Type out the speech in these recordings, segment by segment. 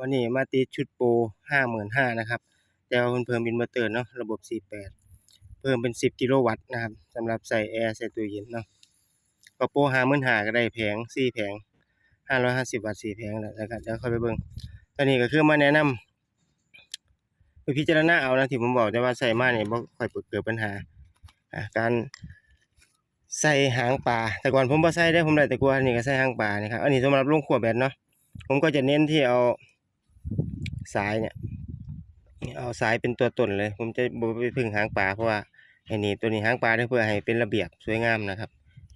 วันนี้มาติดชุดโปรห้าหมื่นห้านะครับ แต่ว่าเพิ่นเพิ่มอินเวอร์เตอร์เนาะระบบ 48 เพิ่มเป็น 10 กิโลวัตต์นะครับสำหรับใส่แอร์ใส่ตู้เย็นเนาะก็โปรห้าหมื่นห้าก็ได้แผง4แผง550วัตต์4แผงแล้วแล้วก็เดี๋ยวค่อยไปเบิ่งตอนนี้ก็คือมาแนะนำไปพิจารณาเอานะที่ผมบอกแต่ว่าใส่มาเนี่ยบ่ค่อยเกิดปัญหาการใส่หางปลาแต่ก่อนผมบ่ใส่ได้ผมได้แต่กลัวอันนี่ก็ใส่หางปลานี่ครับอันนี้สำหรับลงขวดแบตเนาะผมก็จะเน้นที่เอา สายเนี่ยเอาสายเป็นตัวต้นเลย ผมจะบไปพึ่งหางปลาเพราะว่าไอ้นี่ตัวนี้หางปลาได้เพื่อให้เป็นระเบียบสวยงามนะครับ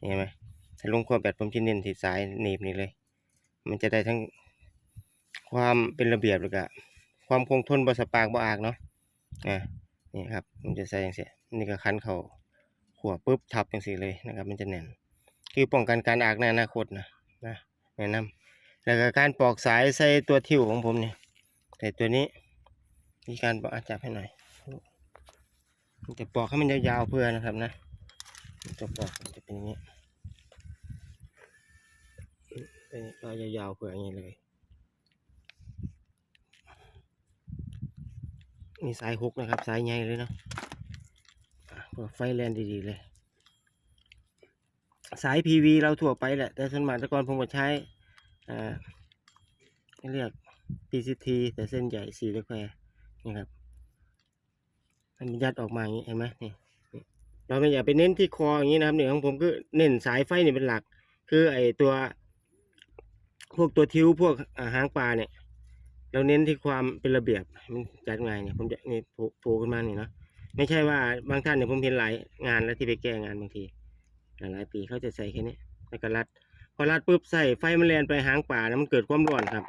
เห็นไหมถ้าลงขวดแบตผมจะเน้นที่สายหนีบนี่เลย มันจะได้ทั้งความเป็นระเบียบแล้วก็ความคงทนบสปากบ่อากเนาะอ่านี่ครับผมจะใส่อย่างเสียนี่ก็คันเขาขัวปุ๊บทับอย่างสีเลยนะครับ มันจะแน่น คือป้องกันการอากในอนาคตนะนะแนะนำ แล้วก็การปอกสายใส่ตัวทิวของผมเนี่ยใส่ตัวนี้มีการปอกอาจับให้หน่อยมันจะปอกให้มันยาวๆเพื่อนะครับนะจะปอกมันจะเป็นอย่างนี้เป็นก็ยาวๆเพื่ออย่างนี้เลยนี่สายฮุกนะครับสายใหญ่เลยเนาะเพื่อไฟแรงดีๆเลย สาย PV เราทั่วไปแหละ แต่ส่วนมากแต่ก่อนผมก็ใช้ อ่าเรียก PCT แต่เส้นใหญ่สีเล็กแพรนี่ครับมันยัดออกมาอย่างนี้เห็นไหมนี่เราไม่อยากไปเน้นที่คออย่างนี้นะครับเนี่ยของผมก็เน้นสายไฟนี่เป็นหลัก คือไอตัว พวกตัวทิ้วพวกหางปลาเนี่ย เราเน้นที่ความเป็นระเบียบมันจัดไงายเนี่ยผมจะนี่โผล่ขึ้นมานี่เนาะไม่ใช่ว่าบางท่านเนี่ยผมเห็นหลายงานแล้วที่ไปแก้งานบางทีหลายปีเขาจะใส่แค่นี้แล้วก็รัด พอรัดปุ๊บใส่ไฟมันแลนไปหางป่าแล้วมันเกิดความร้อนครับ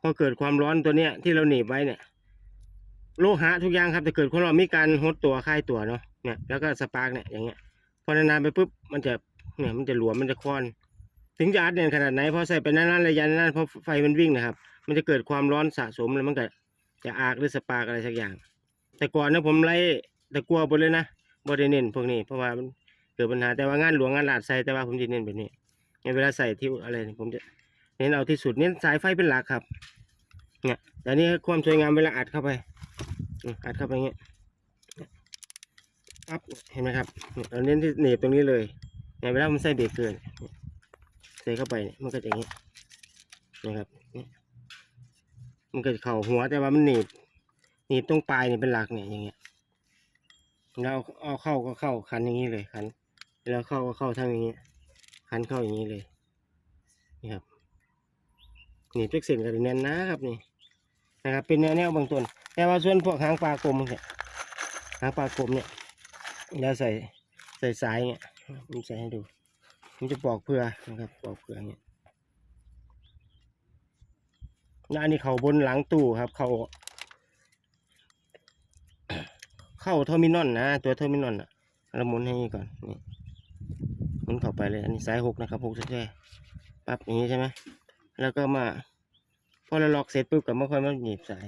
พอเกิดความร้อนตัวเนี้ยที่เราหนีบไว้เนี่ย โลหะทุกอย่างครับจะเกิดความร้อนมีการหดตัวคลายตัวเนาะเนี่ยแล้วก็สปาร์กเนี่ยอย่างเงี้ยพอนานๆไปปุ๊บมันจะเนี่ยมันจะหลวมมันจะคลอน ถึงจะอัดแน่นขนาดไหนพอใส่ไปนานๆระยะนานๆพอไฟมันวิ่งนะครับ มันจะเกิดความร้อนสะสมแล้วมันก็จะอากหรือสปาร์กอะไรสักอย่าง แต่ก่อนนะผมไล่แต่กลัวหมดเลยนะบริเน้นพวกนี้เพราะว่ามันเกิดปัญหาแต่ว่างานหลวงงานหลาดใส่แต่ว่าผมจะเน้นแบบนี้ เวลาใส่ที่อะไรนี่ผมจะเน้นเอาที่สุดเน้นสายไฟเป็นหลักครับ เนี่ยแต่นี่ความสวยงามเวลาอัดเข้าไปอัดเข้าไปเงี้ยปั๊บเห็นไหมครับเนี่ยเราเน้นที่เหน็บตรงนี้เลยในเวลามันใส่เบรกเกินใส่เข้าไปเนี่ยมันก็จะอย่างเงี้ยนะครับเนี่ยมันก็จะเข่าหัวแต่ว่ามันหนีบหนีบตรงปลายนี่เป็นหลักเนี่ยอย่างเงี้ยแล้วเอาเข้าก็เข้าคันอย่างนี้เลยคันแล้วเข้าก็เข้าทางอย่างนี้ยันเข้าอย่างนี้เลยนี่ครับนี่เป็กเส้นก็จะแน่นนะครับนี่นะครับ เป็นแนวแนวบางต้นแต่ว่าส่วนพวกหางปลากลมเนี่ยหางปลากลมเนี่ยแล้วใส่ใส่สายเนี่ยผมใส่ให้ดูผมจะปอกเพื่อนะครับปอกเพื่อเนี่ยแล้วอันนี้เขาบนหลังตู้ครับ เขาเข้าเทอร์มินอลนะ ตัวเทอร์มินอลอะเราหมุนให้ก่อนนี่ นเข้าไปเลย อันนี้สายหกนะครับหกแท้ๆปั๊บอย่างนี้ใช่ไหมแล้วก็มาพอเราล็อกเสร็จปุ๊บกับมาค่อยมาหนีบสาย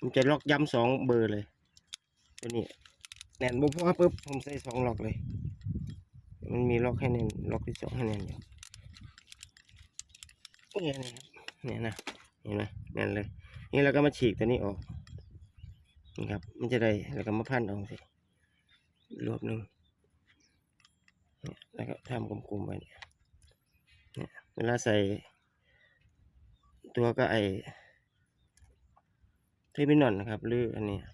มันจะล็อกย้ำสองเบอร์เลยตัวนี้แน่นปุ๊บพอปุ๊บผมใส่สองล็อกเลย มันมีล็อกให้แน่นล็อกที่สองให้แน่นอยู่นี่นะครับเนี่ยนะเห็นไหมแน่นเลย นี่เราก็มาฉีกตัวนี้ออกนี่ครับ มันจะได้แล้วก็มาพันออกสิรวบหนึ่ง แล้วก็ทำกลมๆไว้เนี่ยเนี่ยเวลาใส่ ตัวก็ไอเทอร์มินอลนะครับหรืออันนี้เนี่ย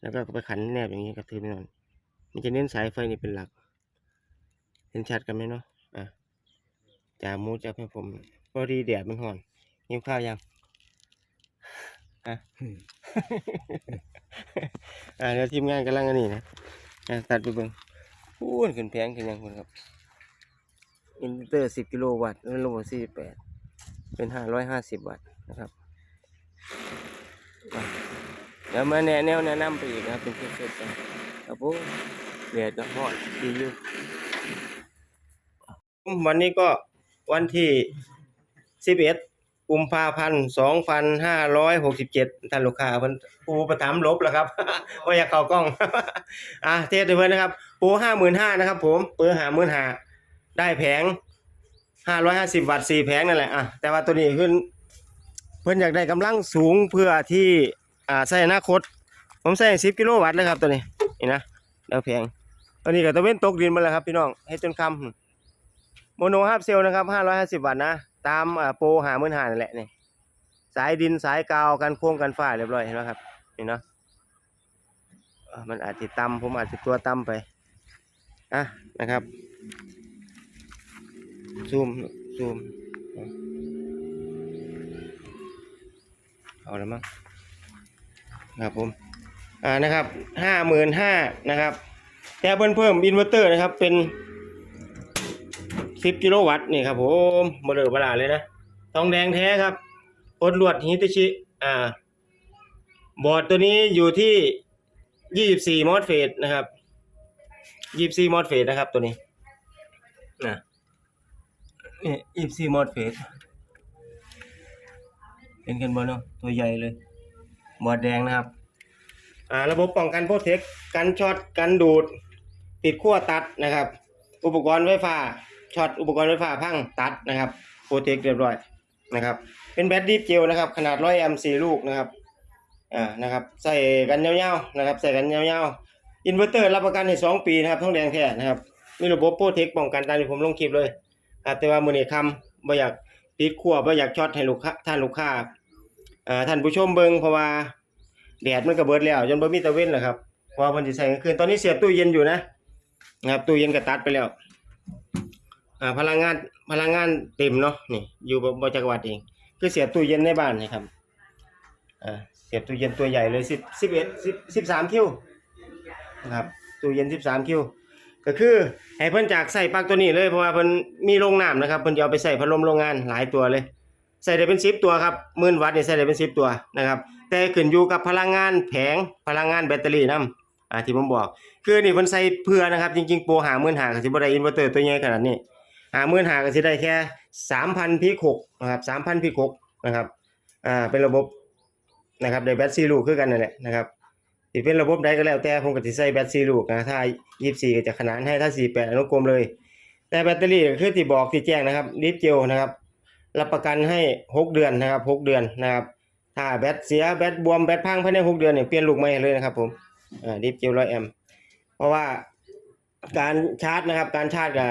แล้วก็ไปขันแนบอย่างนี้กับเทอร์มินอลมันจะเน้นสายไฟนี่เป็นหลัก เห็นชัดกันไหมเนาะอะจ่ามูจับให้ผมพอดีแดดมันห่อนยิ้มข้าวยังอะอ่าเดี๋ยวทีมงานกำลังอันนี้นะอะตัดไปเบิ่ง พูนขึ้นแพงขึ้นยังคุณครับ อินเตอร์สิบกิโลวัตต์แล้วระบบสี่แปดเป็นห้าร้อยห้าสิบวัตต์นะครับอะเดี๋ยวมาแนะแนวแนะนำไปอีกนะครับเป็นเซตๆกันครับผมเดดก็ฮอตดีอยู่วันนี้ก็วันที่สิบเอ็ด กุมภาพันธ์สองพันห้าร้อยหกสิบเจ็ดท่านลูกค้าเพิ่นปูประถามลบแล้วครับ ว่าอยากเข้ากล้อง อะเทสให้เพิ่นนะครับ ปูห้าหมื่นห้านะครับ ผมเปิดหาหมื่นหาได้แผงห้าร้อยห้าสิบวัตต์สี่แผงนั่นแหละอะแต่ว่าตัวนี้ขึ้น เพิ่นอยากได้กำลังสูงเพื่อที่อ่าใส่อนาคต ผมใส่10กิโลวัตต์เลยครับตัวนี้นี่นะดาวแพงตอนนี้ก็ตะเว้นตกดินมาแล้วครับพี่น้องให้จนคำโมโนฮับเซลนะครับ550วัตต์นะ ตามโปรหามื่นหานั่นแหละนี่สายดินสายกาวกันโค้งกันฝ้าเรียบร้อยเห็นไหมครับนี่เนาะมันอาจจะต่ำผมอาจจะตัวต่ำไปอะนะครับซูมซูมเอาแล้วมั้งครับผมอ่านะครับห้าหมื่นห้านะครับแต่เพิ่มเพิ่มอินเวอร์เตอร์นะครับเป็น สิบกิโลวัตต์นี่ครับผมบเลอบลาเลยนะทองแดงแท้ครับโคตรลวดฮิตาชิอ่า บอร์ดตัวนี้อยู่ที่ยี่สิบสี่มอสเฟสนะครับยี่สิบสี่มอสเฟสนะครับตัวนี้นะนี่ยี่สิบสี่มอสเฟสเห็นกันบอลเนาะตัวใหญ่เลย บอดแดงนะครับ อ่า ระบบป้องกันโปรเทคกันช็อตกันดูด ติดขั้วตัดนะครับ อุปกรณ์ไฟฟ้า ช็อตอุปกรณ์ไฟฟ้าพังตัดนะครับโปรเทคเรียบร้อยนะครับเป็นแบตดีฟเจลนะครับขนาดร้อยแอมป์สี่ลูกนะครับอ่านะครับใส่กันยาวๆนะครับใส่กันยาวๆอินเวอร์เตอร์รับประกันให้สองปีนะครับท้องแดงแท้นะครับมีระบบโปรเทคป้องกันตามที่ผมลงคลิปเลยครับแต่ว่ามือนี้คำบ่อยากติดขั้วบ่อยากช็อตให้ลูกค้าท่านลูกค้าอ่อท่านผู้ชมเบิ่งเพราะว่าแดดมันก็เบิดแล้วจนบ่มีตะเว้นแล้วครับพราะว่าเพิ่นสิใช้กลางคืนตอนนี้เสียบตู้เย็นอยู่นะนะครับตู้เย็นก็ตัดไปแล้ว อ่าพลังงานพลังงานเต็มเนาะนี่อยู่บ่บ่จักรวัดเองคือเสียบตู้เย็นในบ้านนะครับอ่าเสียบตู้เย็นตัวใหญ่เลย10 11 10 13คิวนะครับตู้เย็น13คิวก็คือให้เพิ่นจากใส่ปลั๊กตัวนี้เลยเพราะว่าเพิ่นมีโรงน้ำนะครับเพิ่นจะเอาไปใส่พัดลมโรงงานหลายตัวเลย ใส่ได้เป็น10ตัวครับหมื่นวัตต์นี่ใส่ได้เป็น10ตัวนะครับ แต่ขึ้นอยู่กับพลังงานแผงพลังงานแบตเตอรี่นํอ่าที่ผมบอก คือนี่เพิ่นใส่เพื่อนะครับ จริงๆโปรหามื่นหาก็สิบ่ได้อินเวอร์เตอร์ตัวใหญ่ขนาดนี้ หาหมื่นหาก็สิได้แค่3,000พิก6นะครับ3,000พิก6นะครับอ่าเป็นระบบนะครับได้แบต4ลูกคือกันนั่นแหละนะครับสิเป็นระบบใดก็แล้วแต่ผมก็สิใส่แบต4ลูกนะถ้า24ก็จะขนานให้ถ้า48อนุกรมเลย แต่แบตเตอรี่ก็คือที่บอกที่แจ้งนะครับลิตรเจลนะครับ รับประกันให้6เดือนนะครับ6เดือนนะครับถ้าแบตเสียแบตบวมแบตพังภายใน6เดือนเนี่ยเปลี่ยนลูกใหม่เลยนะครับผมอ่าลิตรเจล100แอมเพราะว่าการชาร์จนะครับการชาร์จก็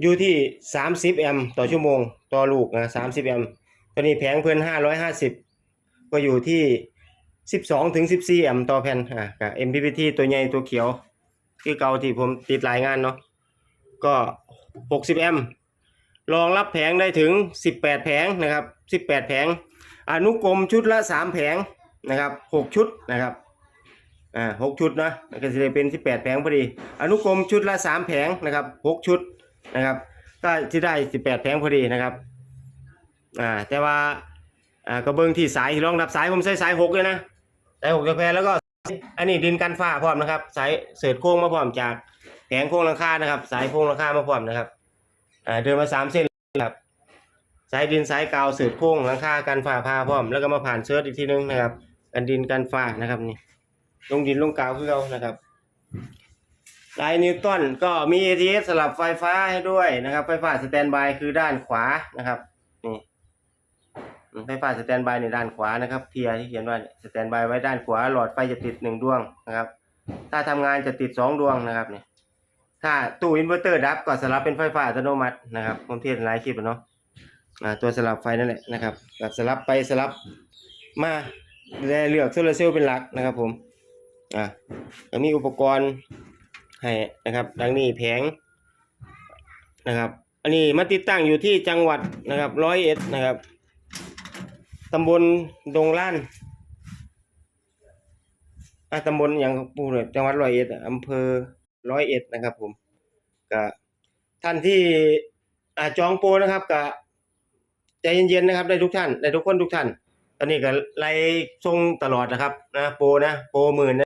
อยู่ที่ 30 แอมป์ต่อชั่วโมง ต่อลูกนะ30 แอมป์ตัวนี้แผงเพิ่น550 ก็อยู่ที่ 12ถึง14 แอมป์ต่อแผ่นอ่ากับ MPPT ตัวใหญ่ตัวเขียวที่เก่าที่ผมติดหลายงานเนาะก็ 60 แอมป์รองรับแผงได้ถึง 18 แผงนะครับ 18 แผง อนุกรมชุดละ 3 แผงนะครับ 6 ชุดนะครับอ่า6ชุดนะก็จะได้เป็น 18 แผงพอดี อนุกรมชุดละ 3 แผงนะครับ 6 ชุด นะครับ ก็จะได้18แปดแผงพอดีนะครับอ่าแต่ว่าอ่าก็เบิ่งที่สายที่รองรับสายผมใช้สาย6เลยนะสายหกจะแพรแล้วก็อันนี้ดินกันฝ้าพร้อมนะครับ สายเศษโค้งมาพร้อมจากแผงโค้งหลังคานะครับ สายโค้งหลังคามาพร้อมนะครับอ่าเดินมาสามเส้นครับสายดินสายกาวเศษโค้งหลังคากันฝ้าพาพร้อมแล้วก็มาผ่านเชิร์ตอีกทีนึงนะครับ กันดินกันฝ้านะครับนี่ลงดินลงกาวคือเรานะครับ ลายนิวตันก็มี ATS สลับไฟฟ้าให้ด้วยนะครับ ไฟฟ้าสแตนบายคือด้านขวานะครับนี่ไฟฟ้าสแตนบายในด้านขวานะครับ เทียร์ที่เขียนว่าสแตนบายไว้ด้านขวาหลอดไฟจะติดหนึ่งดวงนะครับ ถ้าทำงานจะติดสองดวงนะครับเนี่ยถ้าตู้อินเวอร์เตอร์ดับก็สลับเป็นไฟฟ้าอัตโนมัตินะครับผมเทียนหลายคลิปเนาะอ่าตัวสลับไฟนั่นแหละนะครับแบบสลับไปสลับมาแลเลือกโซลาร์เซลล์เป็นหลักนะครับผมอ่ามีอุปกรณ์ ให้นะครับ ดังนี้แผงนะครับ อันนี้มาติดตั้งอยู่ที่จังหวัดนะครับร้อยเอ็ดนะครับตำบลดงล้านอะตำบลอย่างปูเลยจังหวัดร้อยเอ็ดอำเภอร้อยเอ็ดนะครับ ผมก็ท่านที่อ่าจองโปรนะครับก็ใจเย็นๆนะครับ ได้ทุกท่านได้ทุกคนทุกท่าน ตอนนี้ก็ไล่ส่งตลอดนะครับ นะโปรนะโปรหมื่นนะ